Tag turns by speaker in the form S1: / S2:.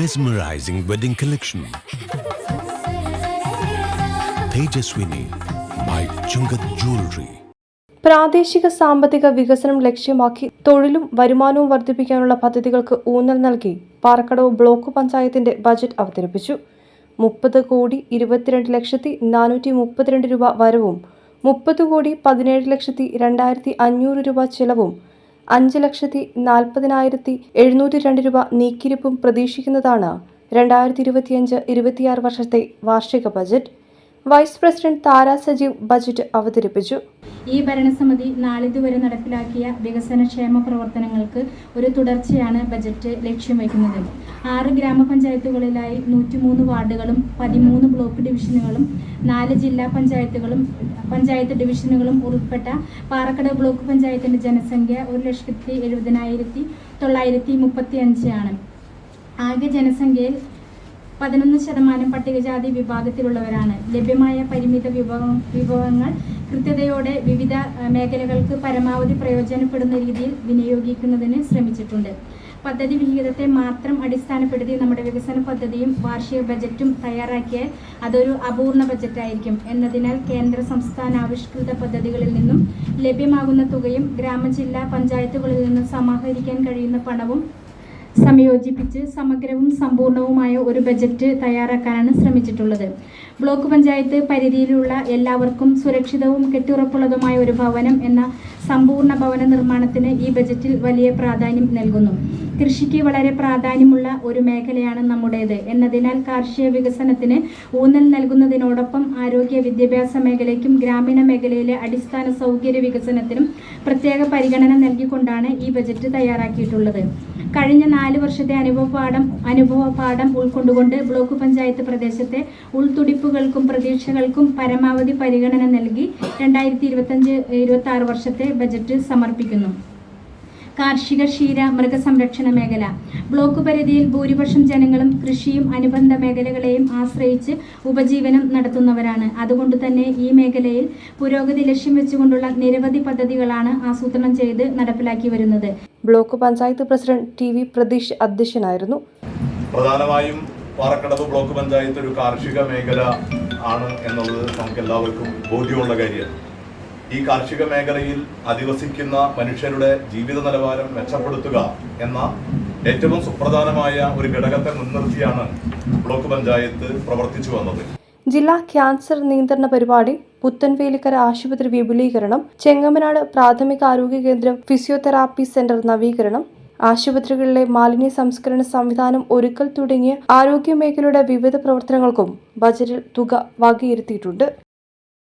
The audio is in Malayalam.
S1: mesmerizing wedding collection. Tejaswini by Chungat Jewelry.
S2: പ്രാദേശിക സാമ്പത്തിക വികസനം ലക്ഷ്യമാക്കി തൊഴിലും വരുമാനവും വർദ്ധിപ്പിക്കാനുള്ള പദ്ധതികൾക്ക് ഊന്നൽ നൽകി പാറക്കടവ് ബ്ലോക്ക് പഞ്ചായത്തിന്റെ ബജറ്റ് അവതരിപ്പിച്ചു മുപ്പത് കോടി ഇരുപത്തിരണ്ട് ലക്ഷത്തി നാനൂറ്റി മുപ്പത്തിരണ്ട് രൂപ വരവും മുപ്പത് കോടി പതിനേഴ് ലക്ഷത്തി രണ്ടായിരത്തി അഞ്ഞൂറ് രൂപ ചെലവും അഞ്ച് ലക്ഷത്തി നാൽപ്പതിനായിരത്തി എഴുന്നൂറ്റി രണ്ട് രൂപ നീക്കിരിപ്പും പ്രതീക്ഷിക്കുന്നതാണ്. രണ്ടായിരത്തി ഇരുപത്തിയഞ്ച് ഇരുപത്തിയാറ് വർഷത്തെ വാർഷിക budget vice president Thara Sajeev budget അവതരിപ്പിച്ചു.
S3: ഈ ഭരണസമിതി നാളിതുവരെ നടപ്പിലാക്കിയ വികസനക്ഷേമ പ്രവർത്തനങ്ങൾക്ക് ഒരു തുടർച്ചയാണ് ബജറ്റ് ലക്ഷ്യം വയ്ക്കുന്നത്. ആറ് ഗ്രാമപഞ്ചായത്തുകളിലായി നൂറ്റിമൂന്ന് വാർഡുകളും പതിമൂന്ന് ബ്ലോക്ക് ഡിവിഷനുകളും നാല് ജില്ലാ പഞ്ചായത്തുകളും പഞ്ചായത്ത് ഡിവിഷനുകളും ഉൾപ്പെട്ട പാറക്കട ബ്ലോക്ക് പഞ്ചായത്തിന്റെ ജനസംഖ്യ ഒരു ലക്ഷത്തി എഴുപതിനായിരത്തി തൊള്ളായിരത്തി മുപ്പത്തി അഞ്ചാണ് ആകെ ജനസംഖ്യയിൽ പതിനൊന്ന് ശതമാനം പട്ടികജാതി വിഭാഗത്തിലുള്ളവരാണ്. ലഭ്യമായ പരിമിത വിഭവ വിഭവങ്ങൾ കൃത്യതയോടെ വിവിധ മേഖലകൾക്ക് പരമാവധി പ്രയോജനപ്പെടുന്ന രീതിയിൽ വിനിയോഗിക്കുന്നതിന് ശ്രമിച്ചിട്ടുണ്ട്. പദ്ധതി വിഹിതത്തെ മാത്രം അടിസ്ഥാനപ്പെടുത്തി നമ്മുടെ വികസന പദ്ധതിയും വാർഷിക ബജറ്റും തയ്യാറാക്കിയാൽ അതൊരു അപൂർണ ബജറ്റായിരിക്കും. എന്നതിനാൽ കേന്ദ്ര സംസ്ഥാന ആവിഷ്കൃത പദ്ധതികളിൽ നിന്നും ലഭ്യമാകുന്ന തുകയും ഗ്രാമജില്ലാ പഞ്ചായത്തുകളിൽ നിന്നും സമാഹരിക്കാൻ കഴിയുന്ന പണവും സംയോജിപ്പിച്ച് സമഗ്രവും സമ്പൂർണവുമായ ഒരു ബജറ്റ് തയ്യാറാക്കാനാണ് ശ്രമിച്ചിട്ടുള്ളത്. ബ്ലോക്ക് പഞ്ചായത്ത് പരിധിയിലുള്ള എല്ലാവർക്കും സുരക്ഷിതവും കെട്ടുറപ്പുള്ളതുമായ ഒരു ഭവനം എന്ന സമ്പൂർണ ഭവന നിർമ്മാണത്തിന് ഈ ബജറ്റിൽ വലിയ പ്രാധാന്യം നൽകുന്നു. കൃഷിക്ക് വളരെ പ്രാധാന്യമുള്ള ഒരു മേഖലയാണ് നമ്മുടേത്. എന്നതിനാൽ കാർഷിക വികസനത്തിന് ഊന്നൽ നൽകുന്നതിനോടൊപ്പം ആരോഗ്യ വിദ്യാഭ്യാസ മേഖലയ്ക്കും ഗ്രാമീണ മേഖലയിലെ അടിസ്ഥാന സൗകര്യ വികസനത്തിനും പ്രത്യേക പരിഗണന നൽകിക്കൊണ്ടാണ് ഈ ബജറ്റ് തയ്യാറാക്കിയിട്ടുള്ളത്. കഴിഞ്ഞ നാല് വർഷത്തെ അനുഭവ പാഠം അനുഭവ പാഠം ഉൾക്കൊണ്ടുകൊണ്ട് ബ്ലോക്ക് പഞ്ചായത്ത് പ്രദേശത്തെ ഉൾത്തുടിപ്പുകൾക്കും പ്രതീക്ഷകൾക്കും പരമാവധി പരിഗണന നൽകി രണ്ടായിരത്തി ഇരുപത്തഞ്ച് ഇരുപത്തി ആറ് വർഷത്തെ ബജറ്റ് സമർപ്പിക്കുന്നു. കാർഷിക ക്ഷീര മൃഗസംരക്ഷണ മേഖല. ബ്ലോക്ക് പരിധിയിൽ ഭൂരിപക്ഷം ജനങ്ങളും കൃഷിയും അനുബന്ധ മേഖലകളെയും ആശ്രയിച്ച് ഉപജീവനം നടത്തുന്നവരാണ്. അതുകൊണ്ട് തന്നെ ഈ മേഖലയിൽ പുരോഗതി ലക്ഷ്യം വെച്ചുകൊണ്ടുള്ള നിരവധി പദ്ധതികളാണ് ആസൂത്രണം ചെയ്ത് നടപ്പിലാക്കി വരുന്നത്.
S2: Block panchayat president T V Pratheesh അധ്യക്ഷനായിരുന്നു.
S4: പ്രധാനമായും പാറക്കടവ് ബ്ലോക്ക് പഞ്ചായത്ത് ഒരു കാർഷിക മേഖല ആണ് എന്നുള്ളത് നമുക്ക് എല്ലാവർക്കും ബോധ്യമുള്ള കാര്യമാണ്. ഈ കാർഷിക മേഖലയിൽ അധിവസിക്കുന്ന മനുഷ്യരുടെ ജീവിത നിലവാരം മെച്ചപ്പെടുത്തുക എന്ന ഏറ്റവും സുപ്രധാനമായ ഒരു ഘടകത്തെ മുൻനിർത്തിയാണ് ബ്ലോക്ക് പഞ്ചായത്ത് പ്രവർത്തിച്ചു വന്നത്.
S2: ജില്ലാ ക്യാൻസർ നിയന്ത്രണ പരിപാടി പുത്തൻവേലിക്കര ആശുപത്രി വിപുലീകരണം ചെങ്ങമനാട് പ്രാഥമിക ആരോഗ്യ കേന്ദ്രം ഫിസിയോതെറാപ്പി സെന്റർ നവീകരണം ആശുപത്രികളിലെ മാലിന്യ സംസ്കരണ സംവിധാനം ഒരുക്കൽ തുടങ്ങിയ ആരോഗ്യ മേഖലയുടെ വിവിധ പ്രവർത്തനങ്ങൾക്കും ബജറ്റിൽ തുക വകയിരുത്തിയിട്ടുണ്ട്.